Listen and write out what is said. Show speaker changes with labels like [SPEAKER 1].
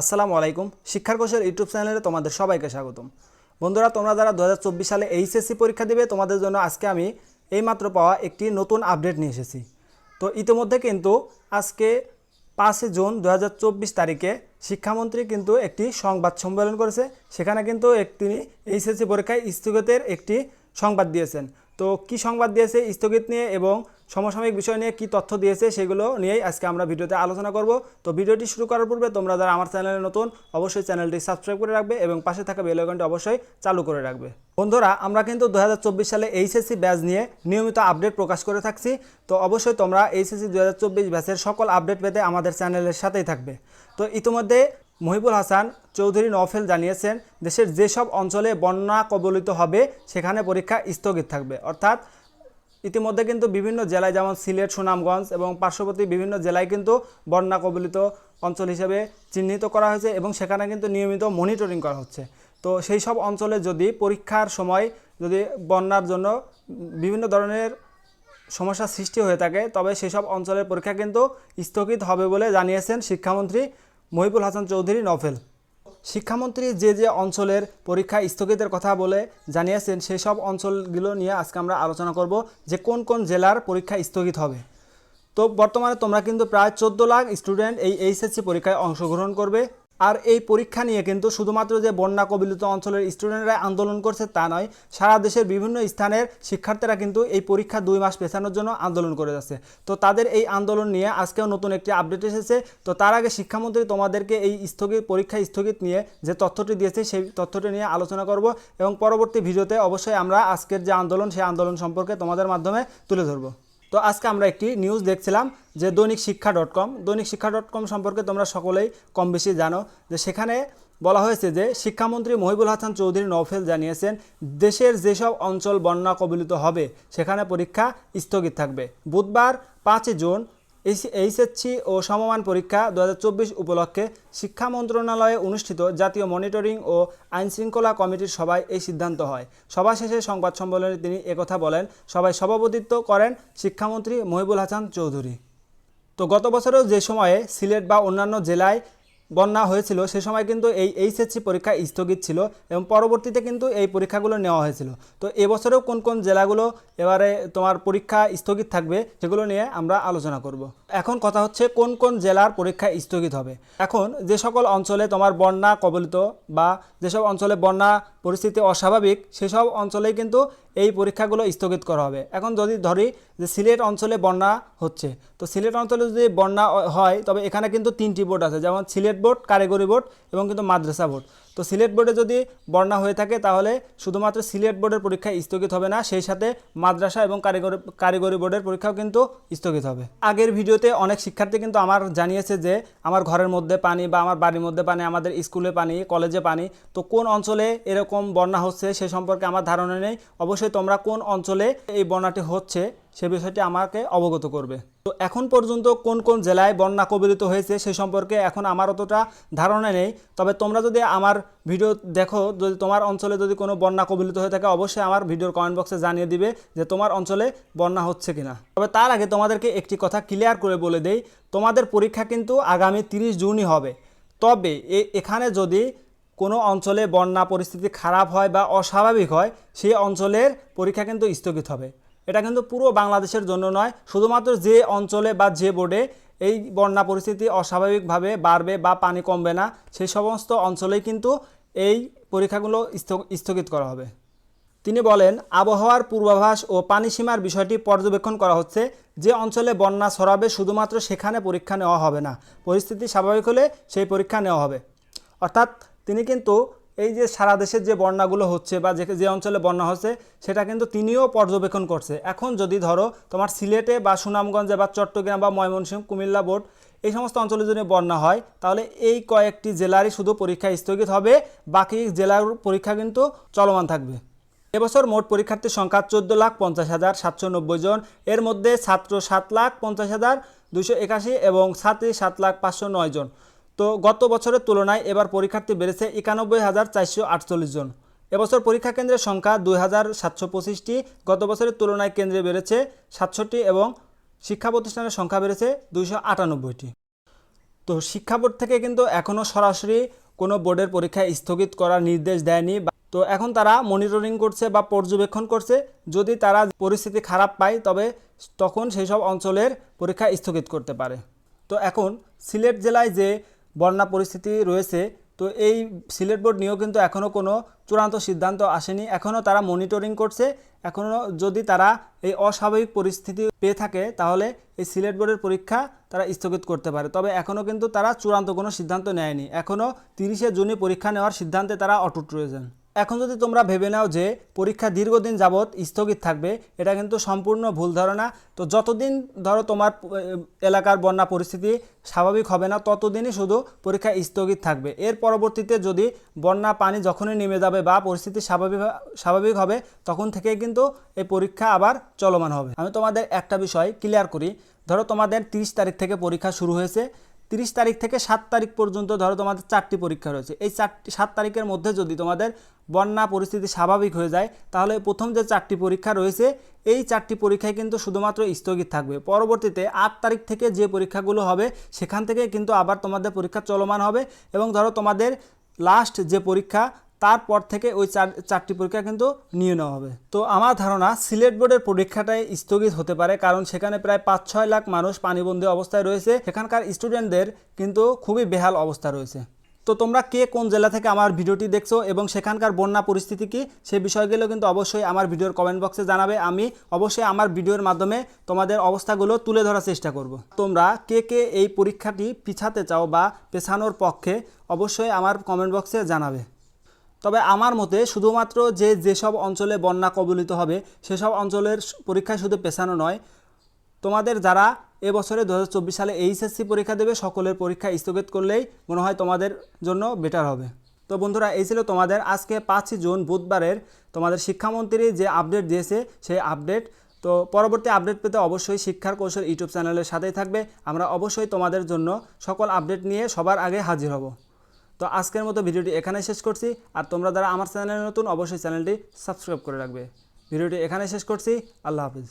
[SPEAKER 1] আসসালামু আলাইকুম। শিক্ষার কোষের ইউটিউব চ্যানেলে তোমাদের সবাইকে স্বাগতম। বন্ধুরা, তোমরা যারা দু হাজার চব্বিশ সালে এইচএসসি পরীক্ষা দিবে, তোমাদের জন্য আজকে আমি এইমাত্র পাওয়া একটি নতুন আপডেট নিয়ে এসেছি। তো ইতিমধ্যে কিন্তু আজকে পাঁচই জুন দু হাজার চব্বিশ তারিখে শিক্ষামন্ত্রী কিন্তু একটি সংবাদ সম্মেলন করেছে। সেখানে কিন্তু এক তিনি এইচএসসি পরীক্ষায় স্থগিতের একটি সংবাদ দিয়েছেন। তো কি সংবাদ দিয়েছে স্থগিত নিয়ে এবং সমসাময়িক বিষয় নিয়ে কি তথ্য দিয়েছে সেগুলো নিয়েই আজকে আমরা ভিডিওতে আলোচনা করব। তো ভিডিওটি শুরু করার পূর্বে তোমরা যারা আমার চ্যানেলে নতুন, অবশ্যই চ্যানেলটি সাবস্ক্রাইব করে রাখবে এবং পাশে থাকা বেল আইকনটি অবশ্যই চালু করে রাখবে। বন্ধুরা, আমরা কিন্তু দু হাজার চব্বিশ সালে এইচএসসি ব্যাচ নিয়ে নিয়মিত আপডেট প্রকাশ করে থাকছি। তো অবশ্যই তোমরা এইচএসসি দু হাজার চব্বিশ ব্যাচের সকল আপডেট পেতে আমাদের চ্যানেলের সাথেই থাকবে। তো ইতিমধ্যে মহিবুল হাসান চৌধুরী নফেল জানিয়েছেন, দেশের যেসব অঞ্চলে বন্যা কবলিত হবে, সেখানে পরীক্ষা স্থগিত থাকবে। অর্থাৎ ইতিমধ্যে কিন্তু বিভিন্ন জেলায়, যেমন সিলেট, সুনামগঞ্জ এবং পার্শ্ববর্তী বিভিন্ন জেলায় কিন্তু বন্যা কবলিত অঞ্চল হিসেবে চিহ্নিত করা হয়েছে এবং সেখানে কিন্তু নিয়মিত মনিটরিং করা হচ্ছে। তো সেই সব অঞ্চলে যদি পরীক্ষার সময় যদি বন্যার জন্য বিভিন্ন ধরনের সমস্যার সৃষ্টি হয়ে থাকে, তবে সেসব অঞ্চলের পরীক্ষা কিন্তু স্থগিত হবে বলে জানিয়েছেন শিক্ষামন্ত্রী মহিবুল হাসান চৌধুরী নফেল শিক্ষামন্ত্রী যে যে অঞ্চলের পরীক্ষা স্থগিতের কথা বলে জানিয়েছেন, সেসব অঞ্চলগুলো নিয়ে আজকে আমরা আলোচনা করব যে কোন কোন জেলার পরীক্ষা স্থগিত হবে। তো বর্তমানে তোমরা কিন্তু প্রায় চোদ্দ লাখ স্টুডেন্ট এই এইচএসসি পরীক্ষায় অংশগ্রহণ করবে। আর এই পরীক্ষা নিয়ে কিন্তু শুধুমাত্র যে বন্যা কবলিত অঞ্চলের স্টুডেন্টরা আন্দোলন করছে তা নয়, সারা দেশের বিভিন্ন স্থানের শিক্ষার্থীরা কিন্তু এই পরীক্ষা দুই মাস পেছানোর জন্য আন্দোলন করে যাচ্ছে। তো তাদের এই আন্দোলন নিয়ে আজকেও নতুন একটি আপডেট এসেছে। তো তার আগে শিক্ষামন্ত্রী তোমাদেরকে এই স্থগিত পরীক্ষা স্থগিত নিয়ে যে তথ্যটি দিয়েছে সেই তথ্যটি নিয়ে আলোচনা করব এবং পরবর্তী ভিডিওতে অবশ্যই আমরা আজকের যে আন্দোলন, সেই আন্দোলন সম্পর্কে তোমাদের মাধ্যমে তুলে ধরবো। তো আজকে আমরা একটি নিউজ দেখছিলাম যে দৈনিক শিক্ষা ডট কম দৈনিক শিক্ষা ডট কম সম্পর্কে তোমরা সকলেই কম বেশি জানো, যে সেখানে বলা হয়েছে যে শিক্ষামন্ত্রী মহিবুল হাসান চৌধুরী নৌফেল জানিয়েছেন, দেশের যেসব অঞ্চল বন্যা কবলিত হবে, সেখানে পরীক্ষা স্থগিত থাকবে। বুধবার পাঁচই জুন এইচএসসি ও সমমান পরীক্ষা দু হাজার চব্বিশ উপলক্ষে শিক্ষা মন্ত্রণালয়ে অনুষ্ঠিত জাতীয় মনিটরিং ও আইনশৃঙ্খলা কমিটির সভায় এই সিদ্ধান্ত হয়। সভা শেষে সংবাদ সম্মেলনে তিনি একথা বলেন সবাই সভাপতিত্ব করেন শিক্ষামন্ত্রী মহিবুল হাসান চৌধুরী। তো গত বছরেও যে সময়ে সিলেট বা অন্যান্য জেলায় বন্যা হয়েছিল, সে সময় কিন্তু এই এইচএসসি পরীক্ষা স্থগিত ছিল এবং পরবর্তীতে কিন্তু এই পরীক্ষাগুলো নেওয়া হয়েছিল। তো এবছরেও কোন কোন জেলাগুলো এবারে তোমার পরীক্ষা স্থগিত থাকবে সেগুলো নিয়ে আমরা আলোচনা করব। এখন কথা হচ্ছে কোন কোন জেলার পরীক্ষা স্থগিত হবে। এখন যে সকল অঞ্চলে তোমার বন্যা কবলিত বা যেসব অঞ্চলে বন্যা পরিস্থিতি অস্বাভাবিক সেসব অঞ্চলেই কিন্তু এই পরীক্ষাগুলো স্থগিত করা হবে। এখন যদি ধরি যে সিলেট অঞ্চলে বন্যা হচ্ছে, তো সিলেট অঞ্চলে যদি বন্যা হয়, তবে এখানে কিন্তু তিনটি বোর্ড আছে, যেমন সিলেট বোর্ড, কারিগরি বোর্ড এবং কিন্তু মাদ্রাসা বোর্ড। তো সিলেট বোর্ডে যদি বন্যা হয়ে থাকে, তাহলে শুধুমাত্র সিলেট বোর্ডের পরীক্ষা স্থগিত হবে না, সেই সাথে মাদ্রাসা এবং কারিগরি কারিগরি বোর্ডের পরীক্ষাও কিন্তু স্থগিত হবে। আগের ভিডিওতে অনেক শিক্ষার্থী কিন্তু আমার জানিয়েছে যে, আমার ঘরের মধ্যে পানি বা আমার বাড়ির মধ্যে পানি, আমাদের স্কুলে পানি, কলেজে পানি, তো কোন অঞ্চলে এরকম বন্যা হচ্ছে সে সম্পর্কে আমার ধারণা নেই। অবশ্যই তোমরা কোন অঞ্চলে এই বন্যাটি হচ্ছে সে বিষয়টি আমাকে অবগত করবে। তো এখন পর্যন্ত কোন কোন জেলায় বন্যা কবলিত হয়েছে সে সম্পর্কে এখন আমার অতটা ধারণা নেই। তবে তোমরা যদি আমার ভিডিও দেখো, যদি তোমার অঞ্চলে যদি কোনো বন্যা কবলিত হয়ে থাকে, অবশ্যই আমার ভিডিওর কমেন্ট বক্সে জানিয়ে দিবে যে তোমার অঞ্চলে বন্যা হচ্ছে কিনা। তবে তার আগে তোমাদেরকে একটি কথা ক্লিয়ার করে বলে দেই, তোমাদের পরীক্ষা কিন্তু আগামী তিরিশ জুনই হবে। তবে এখানে যদি কোনো অঞ্চলে বন্যা পরিস্থিতি খারাপ হয় বা অস্বাভাবিক হয়, সেই অঞ্চলের পরীক্ষা কিন্তু স্থগিত হবে। এটা কিন্তু পুরো বাংলাদেশের জন্য নয়, শুধুমাত্র যে অঞ্চলে বা যে বোর্ডে এই বন্যা পরিস্থিতি অস্বাভাবিকভাবে বাড়বে বা পানি কমবে না সেই সমস্ত অঞ্চলেই কিন্তু এই পরীক্ষাগুলো স্থগিত করা হবে। তিনি বলেন, আবহাওয়ার পূর্বাভাস ও পানিসীমার বিষয়টি পর্যবেক্ষণ করা হচ্ছে। যে অঞ্চলে বন্যা ছড়াবে শুধুমাত্র সেখানে পরীক্ষা নেওয়া হবে না, পরিস্থিতি স্বাভাবিক হলে সেই পরীক্ষা নেওয়া হবে। অর্থাৎ তিনি কিন্তু এই যে সারা দেশের যে বন্যাগুলো হচ্ছে বা যে যে অঞ্চলে বন্যা হচ্ছে, সেটা কিন্তু তিনিও পর্যবেক্ষণ করছে। এখন যদি ধরো তোমার সিলেটে বা সুনামগঞ্জে বা চট্টগ্রাম বা ময়মনসিংহ, কুমিল্লা বোর্ড এই সমস্ত অঞ্চলে যদি বন্যা হয়, তাহলে এই কয়েকটি জেলারই শুধু পরীক্ষা স্থগিত হবে, বাকি জেলার পরীক্ষা কিন্তু চলমান থাকবে। এবছর মোট পরীক্ষার্থীর সংখ্যা চোদ্দ লাখ পঞ্চাশ হাজার সাতশো নব্বই জন। এর মধ্যে ছাত্র সাত লাখ পঞ্চাশ হাজার দুশো একাশি এবং ছাত্রী সাত লাখ পাঁচশো নয় জন। তো গত বছরের তুলনায় এবার পরীক্ষার্থী বেড়েছে একানব্বই হাজার চারশো আটচল্লিশ জন। এবছর পরীক্ষা কেন্দ্রের সংখ্যা দুই হাজার সাতশো পঁচিশটি। গত বছরের তুলনায় কেন্দ্রে বেড়েছে সাতষট্টি এবং শিক্ষা প্রতিষ্ঠানের সংখ্যা বেড়েছে দুইশো আটানব্বইটি। তো শিক্ষা বোর্ড থেকে কিন্তু এখনও সরাসরি কোনো বোর্ডের পরীক্ষা স্থগিত করার নির্দেশ দেয়নি তো এখন তারা মনিটরিং করছে বা পর্যবেক্ষণ করছে। যদি তারা পরিস্থিতি খারাপ পায়, তবে তখন সেই সব অঞ্চলের পরীক্ষা স্থগিত করতে পারে। তো এখন সিলেট জেলায় যে বন্যা পরিস্থিতি রয়েছে, তো এই সিলেট বোর্ড নিয়েও কিন্তু এখনও কোনো চূড়ান্ত সিদ্ধান্ত আসেনি। এখনও তারা মনিটরিং করছে। এখনও যদি তারা এই অস্বাভাবিক পরিস্থিতি পেয়ে থাকে, তাহলে এই সিলেট বোর্ডের পরীক্ষা তারা স্থগিত করতে পারে। তবে এখনও কিন্তু তারা চূড়ান্ত কোনো সিদ্ধান্ত নেয়নি। এখনও তিরিশে জুনে পরীক্ষা নেওয়ার সিদ্ধান্তে তারা অটুট রয়েছেন। এখন যদি তোমরা ভেবে নাও যে পরীক্ষা দীর্ঘদিন যাবৎ স্থগিত থাকবে, এটা কিন্তু সম্পূর্ণ ভুল ধারণা। তো যতদিন ধরো তোমার এলাকার বন্যা পরিস্থিতি স্বাভাবিক হবে না, ততদিনই শুধু পরীক্ষা স্থগিত থাকবে। এর পরবর্তীতে যদি বন্যা পানি যখনই নেমে যাবে বা পরিস্থিতি স্বাভাবিক স্বাভাবিক হবে, তখন থেকে কিন্তু এই পরীক্ষা আবার চলমান হবে। আমি তোমাদের একটা বিষয় ক্লিয়ার করি। ধরো তোমাদের তিরিশ তারিখ থেকে পরীক্ষা শুরু হয়েছে। তিরিশ তারিখ থেকে সাত তারিখ পর্যন্ত ধরো তোমাদের চারটি পরীক্ষা রয়েছে। এই চারটি, সাত তারিখের মধ্যে যদি তোমাদের বন্যা পরিস্থিতি স্বাভাবিক হয়ে যায়, তাহলে প্রথম যে চারটি পরীক্ষা রয়েছে, এই চারটি পরীক্ষায় কিন্তু শুধুমাত্র স্থগিত থাকবে। পরবর্তীতে আট তারিখ থেকে যে পরীক্ষাগুলো হবে, সেখান থেকে কিন্তু আবার তোমাদের পরীক্ষা চলমান হবে এবং ধরো তোমাদের লাস্ট যে পরীক্ষা তারপর থেকে ওই চার, চারটি পরীক্ষা কিন্তু নিয়ে নেওয়া হবে। তো আমার ধারণা সিলেট বোর্ডের পরীক্ষাটাই স্থগিত হতে পারে, কারণ সেখানে প্রায় পাঁচ ছয় লাখ মানুষ পানিবন্দী অবস্থায় রয়েছে। সেখানকার স্টুডেন্টদের কিন্তু খুবই বেহাল অবস্থা রয়েছে। তো তোমরা কে কোন জেলা থেকে আমার ভিডিওটি দেখছ এবং সেখানকার বন্যা পরিস্থিতি কি, সে বিষয়গুলো কিন্তু অবশ্যই আমার ভিডিওর কমেন্ট বক্সে জানাবে। আমি অবশ্যই আমার ভিডিওর মাধ্যমে তোমাদের অবস্থাগুলো তুলে ধরার চেষ্টা করব। তোমরা কে কে এই পরীক্ষাটি পিছাতে চাও বা পেছানোর পক্ষে অবশ্যই আমার কমেন্ট বক্সে জানাবে। তবে আমার মতে শুধুমাত্র যে যেসব অঞ্চলে বন্যা কবলিত হবে, সেসব অঞ্চলের পরীক্ষায় শুধু পেছানো নয়, তোমাদের যারা এবছরে দু হাজার চব্বিশ সালে এইচএসসি পরীক্ষা দেবে, সকলের পরীক্ষা স্থগিত করলেই মনে হয় তোমাদের জন্য বেটার হবে। তো বন্ধুরা, এই ছিল তোমাদের আজকে পাঁচই জুন, বুধবারের তোমাদের শিক্ষামন্ত্রী যে আপডেট দিয়েছে, সেই আপডেট তো পরবর্তী আপডেট পেতে অবশ্যই শিক্ষার কৌশল ইউটিউব চ্যানেলের সাথেই থাকবে। আমরা অবশ্যই তোমাদের জন্য সকল আপডেট নিয়ে সবার আগে হাজির হব। তো আজকের মতো ভিডিওটি এখানে শেষ করছি। আর তোমরা যারা আমার চ্যানেলে নতুন, অবশ্যই চ্যানেলটি সাবস্ক্রাইব করে রাখবে। ভিডিওটি এখানে শেষ করছি। আল্লাহ হাফিজ।